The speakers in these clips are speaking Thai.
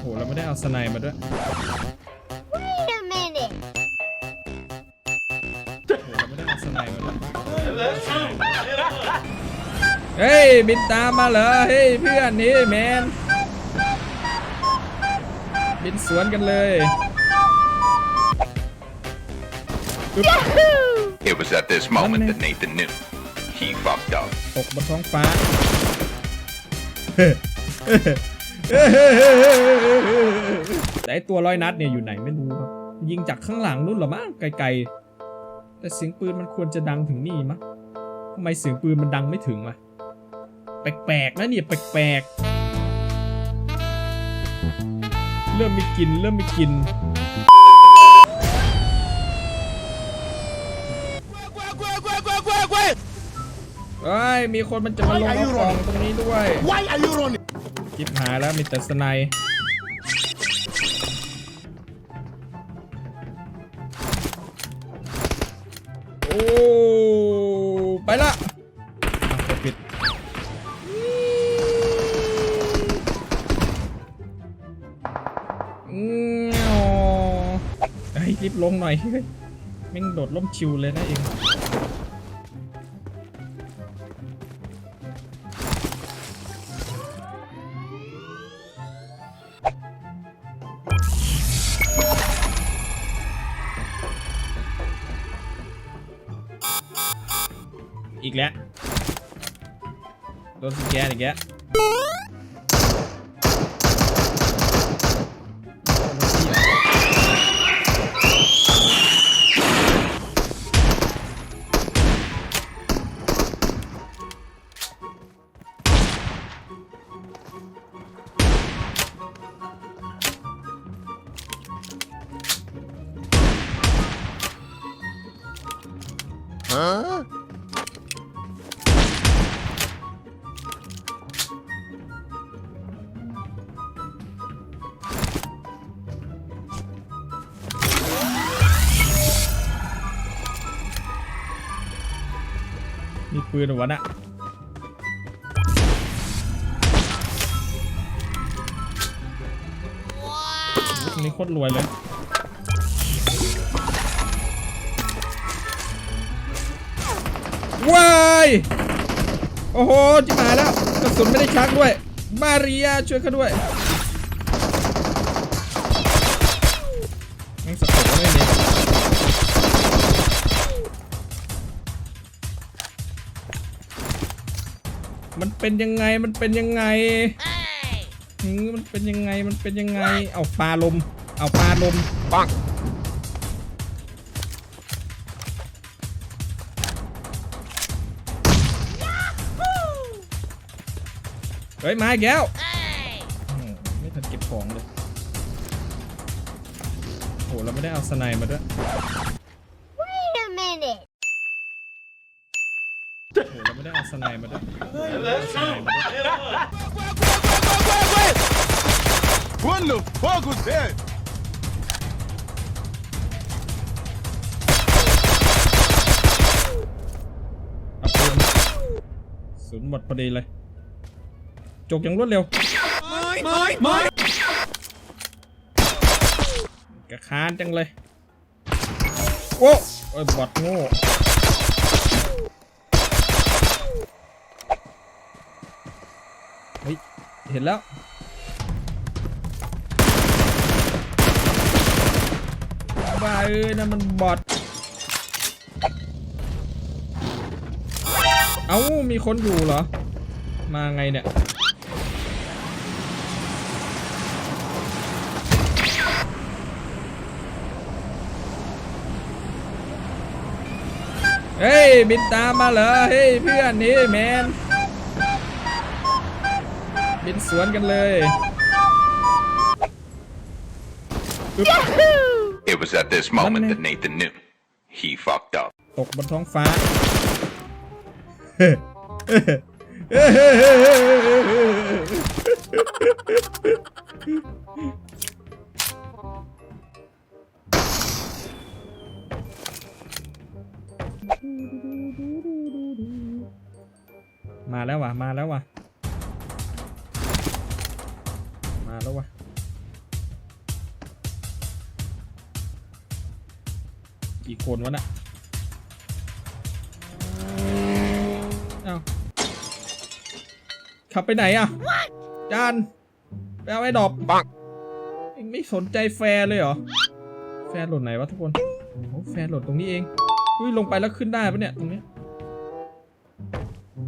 โหเราไม่ได้เอาสไนมาด้วย Wait a minute. โหเราไม่ได้เอาสไนมาด้วยเฮ้ยบินตามมาเหรอเฮ้ยเพื่อนนี่แมนบินสวนกันเลย It was at this moment that Nathan knew. He fucked up. ตกบนท้องฟ้า แต่ไอตัวร้อยนัดเนี่ยอยู่ไหนไม่รู้ครับ ยิงจากข้างหลังนู่นหรอมั้งไกลๆ แต่เสียงปืนมันควรจะดังถึงนี่มั้งทำไมเสียงปืนมันดังไม่ถึงวะแปลกๆนะเนี่ยแปลกๆ เริ่มมีกินเริ่มมีกินเฮ้ยมีคนมันจะมาลงกองตรงนี้ด้วย Why are you running? จิบหายแล้วมีแต่สไนโอ้ ไปละกดปิด อืมไอ้รีบลงหน่อยเฮ้ยแม่งโดดล่มชิวเลยนะเอง โดนสแกนอีกแล้ว ปืนหรอวะน่ะอันนี้โคตรรวยเลย ว้าย โอ้โหจิบหายแล้ว กระสุนไม่ได้ชักด้วย มาเรียช่วยเขาด้วย มันเป็นยังไงมันเป็นยังไงหือมันเป็นยังไงมันเป็นยังไง เอาปลาลม เอาปลาลมปังเฮ้ยมาอีกแล้วอืมไม่ทันเก็บของเลยโหเราไม่ได้เอาสไนมาด้วย Wait a minute. โห เราไม่ได้เอาสไนมาด้วย What the fuck was that? เอาปืนศูนย์หมดพอดีเลยจกอย่างรวดเร็วกระคานจังเลยโอ้ยบอดโง่ เฮ้ย เห็นแล้ว บ้าเอ้ยนั่นมันบอดเอ้า มีคนอยู่เหรอ มาไงเนี่ย เฮ้ย บินตามมาเหรอ เฮ้ย เพื่อนนี่แมน บินสวนกันเลย It was at this moment that Nathan knew. He fucked up. ตกบนท้องฟ้า มาแล้ววะมาแล้ววะ มาแล้ววะกี่คนวะน่ะเอาขับไปไหนอะ จานไปเอาไอ้ดอบปักเองไม่สนใจแฟนเลยเหรอ แฟนหล่นไหนวะทุกคนโอ้แฟนหล่นตรงนี้เองอุ้ยลงไปแล้วขึ้นได้ปะเนี่ยตรงนี้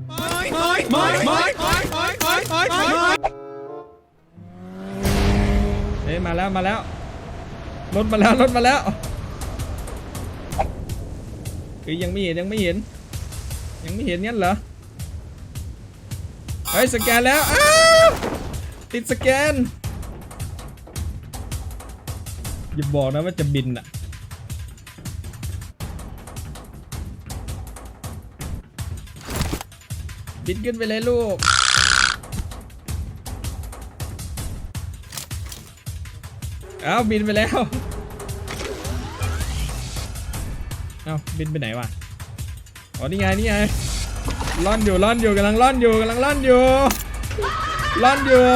ไม่ไม่ไม่ไม่ไม่ไม่ไม่ไม่ อ้ยมาแล้วมาแล้วรถมาแล้วรถมาแล้วเฮ้ยยังไม่เห็นยังไม่เห็น ยังไม่เห็นงั้นเหรอเฮ้ยสแกนแล้วอ้าวติดสแกนอย่าบอกนะว่าจะบินอะบินขึ้นไปเลยลูก อ้าบินไปแล้วเอาบินไปไหนวะอ๋อนี่ไงนี่ไงล่อนอยู่ล่อนอยู่กำลังล่อนอยู่กำลังล่อนอยู่ล่อนอยู่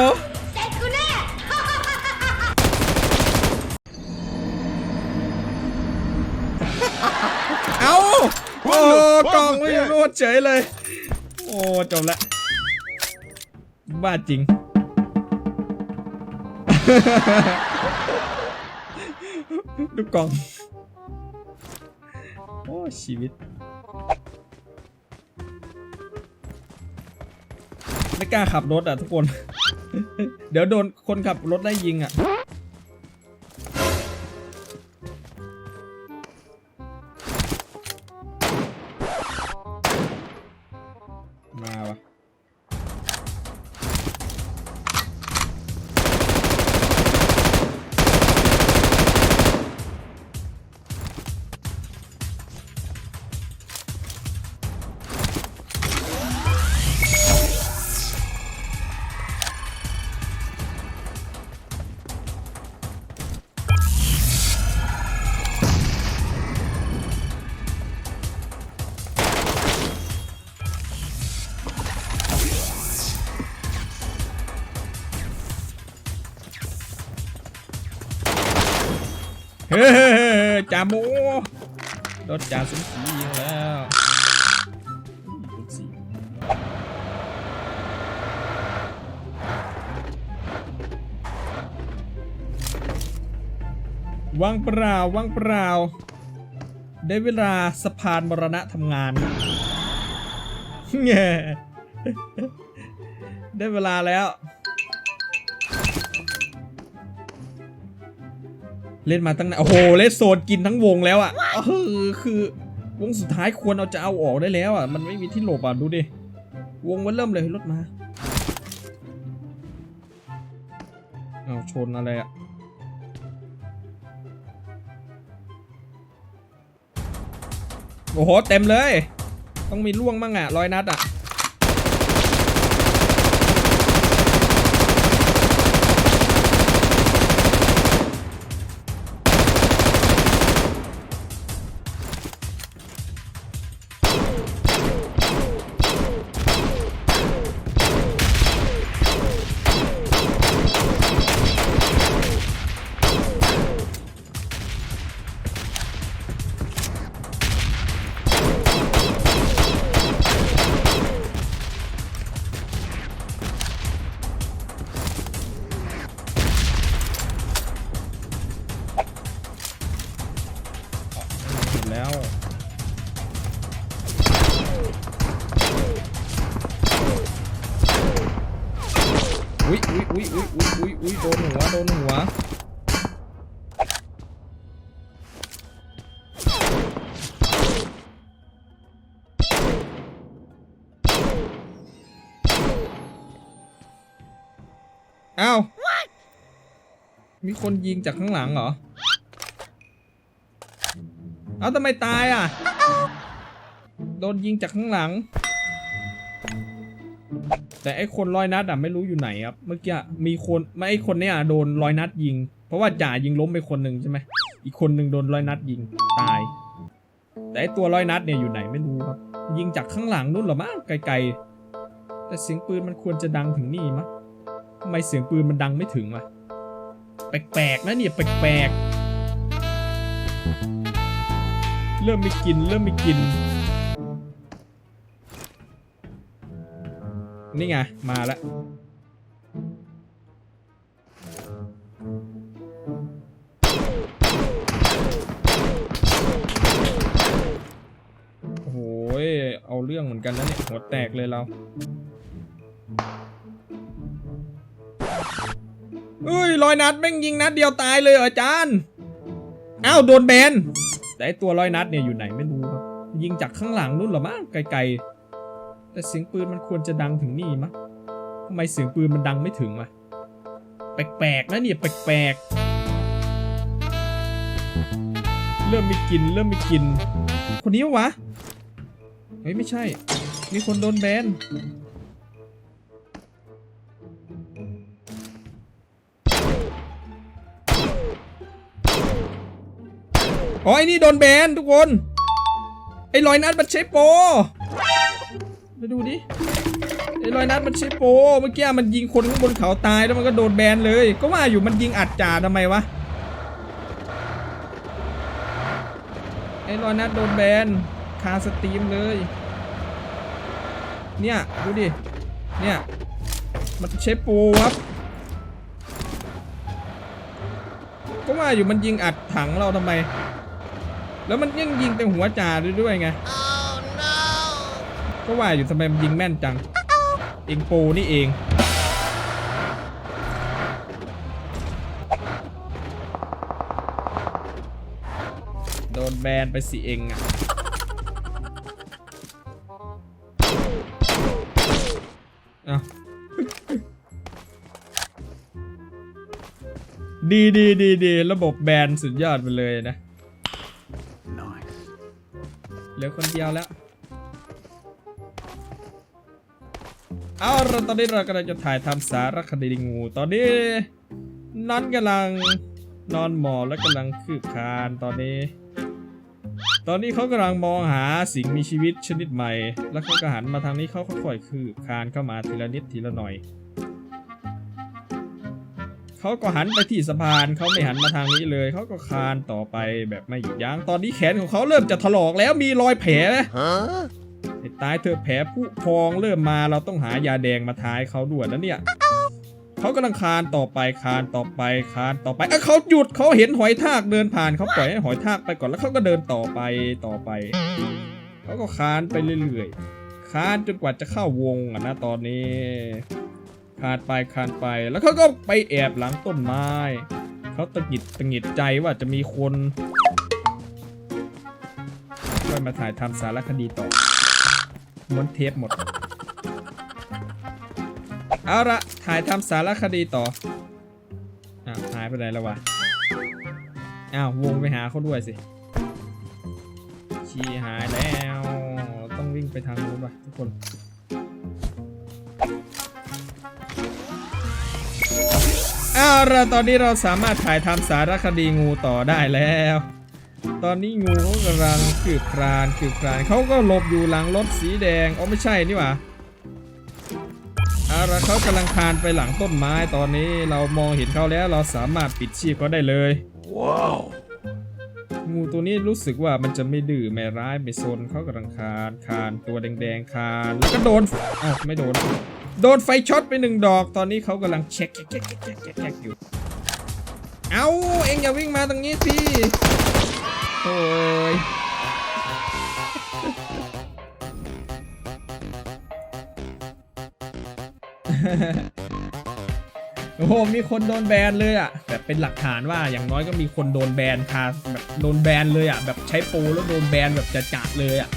เอาโอ้กล่องไม่อยู่โนดเฉยเลย โอ้จบละบ้าจริง ลูกกองโอ้ชีวิตไม่กล้าขับรถอะทุกคน เดี๋ยวโดนคนขับรถได้ยิงอะ จ่าหมูรถจ่าสมศรียิงแล้วว่างเปล่าว่างเปล่า ได้เวลาสะพานมรณะทำงานแง่ได้เวลาแล้ว เล่นมาตั้งนานโอ้โหเล่นโซนกินทั้งวงแล้วอะเออคือ วงสุดท้ายควรเอาจะเอาออกได้แล้วอะมันไม่มีที่หลบอะดูดิวงมันเริ่มเลยรถมาเอาชนอะไรอะโอ้โหเต็มเลย ต้องมีล่วงบ้างอะร้อยนัดอะ อุ้ยอุ้ยอุ้ยอุ้ยอุ้ยอุ้ยอุ้ยโดนหัวโดนหัวอ้าวมีคนยิงจากข้างหลังเหรอ เอาทำไมตายอะ โดนยิงจากข้างหลัง แต่ไอ้คนร้อยนัดอะไม่รู้อยู่ไหนครับ เมื่อกี้มีคนไม่ไอ้คนเนี้ยโดนร้อยนัดยิง เพราะว่าจ่ายิงล้มไปคนหนึ่งใช่ไหมอีกคนหนึ่งโดนร้อยนัดยิงตาย แต่ไอ้ตัวร้อยนัดเนี่ยอยู่ไหนไม่รู้ครับ ยิงจากข้างหลังนู่นหรอมั้งไกลๆ แต่เสียงปืนมันควรจะดังถึงนี่มั้งทำไมเสียงปืนมันดังไม่ถึงวะแปลกๆนะเนี่ยแปลกๆเริ่มไม่กินเริ่มไม่กิน นี่ไง มาแล้วโอ้โหยเอาเรื่องเหมือนกันนะเนี่ยหัวแตกเลยเราเอ้ยร้อยนัดแม่งยิงนัดเดียวตายเลยเหรออาจารย์อ้าวโดนแบนแต่ตัวร้อยนัดเนี่ยอยู่ไหนไม่รู้ครับยิงจากข้างหลังนู่นหรอมั้งไกลๆ แต่เสียงปืนมันควรจะดังถึงนี่มั้งทำไมเสียงปืนมันดังไม่ถึงวะแปลกๆนะเนี่ยแปลกๆ เริ่มม่กิน เริ่มม่กิน คนนี้วะ เฮ้ย ไม่ใช่ มีคนโดนแบน อ๋อไอ้นี่โดนแบนทุกคน ไอ้รอยนัดมันใช้โปร ไปดูดิไอ้รอยนัดมันใช้โปเมื่อกี้มันยิงคนข้างบนเขาตายแล้วมันก็โดนแบนเลย ก็ว่าอยู่มันยิงอัดจ่าทำไมวะไอ้รอยนัดโดนแบนคาสตรีมเลย เนี่ย ดูดิ เนี่ย มันใช้โปรครับ ก็ว่าอยู่มันยิงอัดถังเราทำไม แล้วมันยังยิงแต่หัวจ่าด้วยด้วยไง ก็ว่าอยู่ทำไมมันยิงแม่นจังเองโปรนี่เองโดนแบนไปสิเองอะเอาดีดีดีดีระบบแบนสุดยอดไปเลยนะ เหลือคนเดียวแล้ว เอาเราตอนนี้เรากำลังจะถ่ายทำสารคดีงู ตอนนี้นันกำลังนอนหมอบและกำลังคืบคานตอนนี้ ตอนนี้เขากำลังมองหาสิ่งมีชีวิตชนิดใหม่ แล้วเขาก็หันมาทางนี้เขาค่อยๆคืบคานเข้ามาทีละนิดทีละหน่อยเขาก็หันไปที่สะพานเขาไม่หันมาทางนี้เลยเขาก็คานต่อไปแบบไม่หยุดยั้งตอนนี้แขนของเขาเริ่มจะถลอกแล้วมีรอยแผล Huh? ตายเธอแผลผุพองเริ่มมาเราต้องหายาแดงมาทายเขาด่วนนะเนี่ยเขากำลังคานต่อไปคานต่อไปคานต่อไปเอ้ยเขาหยุดเขาเห็นหอยทากเดินผ่านเขาปล่อยให้หอยทากไปก่อนแล้วเขาก็เดินต่อไปต่อไปเขาก็คานไปเรื่อยๆคานจนกว่าจะเข้าวงอะนะตอนนี้คานไปคานไปแล้วเขาก็ไปแอบหลังต้นไม้เขาตะกิดตะหงิดใจว่าจะมีคนค่อยมาถ่ายทำสารคดีต่อ ม้วนเทปหมด เอาละถ่ายทำสารคดีต่อ อ้าวหายไปไหนแล้ววะ อ้าววงไปหาเขาด้วยสิ ชีหายแล้ว ต้องวิ่งไปทางนู้นว่ะทุกคนเอาละตอนนี้เราสามารถถ่ายทำสารคดีงูต่อได้แล้ว ตอนนี้งูเขากำลังคืบคลานคืบคลานเขาก็หลบอยู่หลังรถสีแดงอ๋อไม่ใช่นี่หว่าเอาละเขากำลังคลานไปหลังต้นไม้ตอนนี้เรามองเห็นเขาแล้วเราสามารถปิดชีพเขาได้เลย Wow. งูตัวนี้รู้สึกว่ามันจะไม่ดื้อไม่ร้ายไม่ซนเขากำลังคลานคลานตัวแดงๆคลานแล้วก็โดนอ้าวไม่โดน โดนไฟช็อตไปหนึ่งดอก ตอนนี้เขากำลังเช็คเช็คเช็คเช็คเช็คเช็คเช็คอยู่เอาเอ็งอย่าวิ่งมาตรงนี้สิ โอ้ยโอ้โหมีคนโดนแบนเลยอะแบบเป็นหลักฐานว่าอย่างน้อยก็มีคนโดนแบนคาแบบโดนแบนเลยอะแบบใช้โปรแล้วโดนแบนแบบจะจัดเลยอะ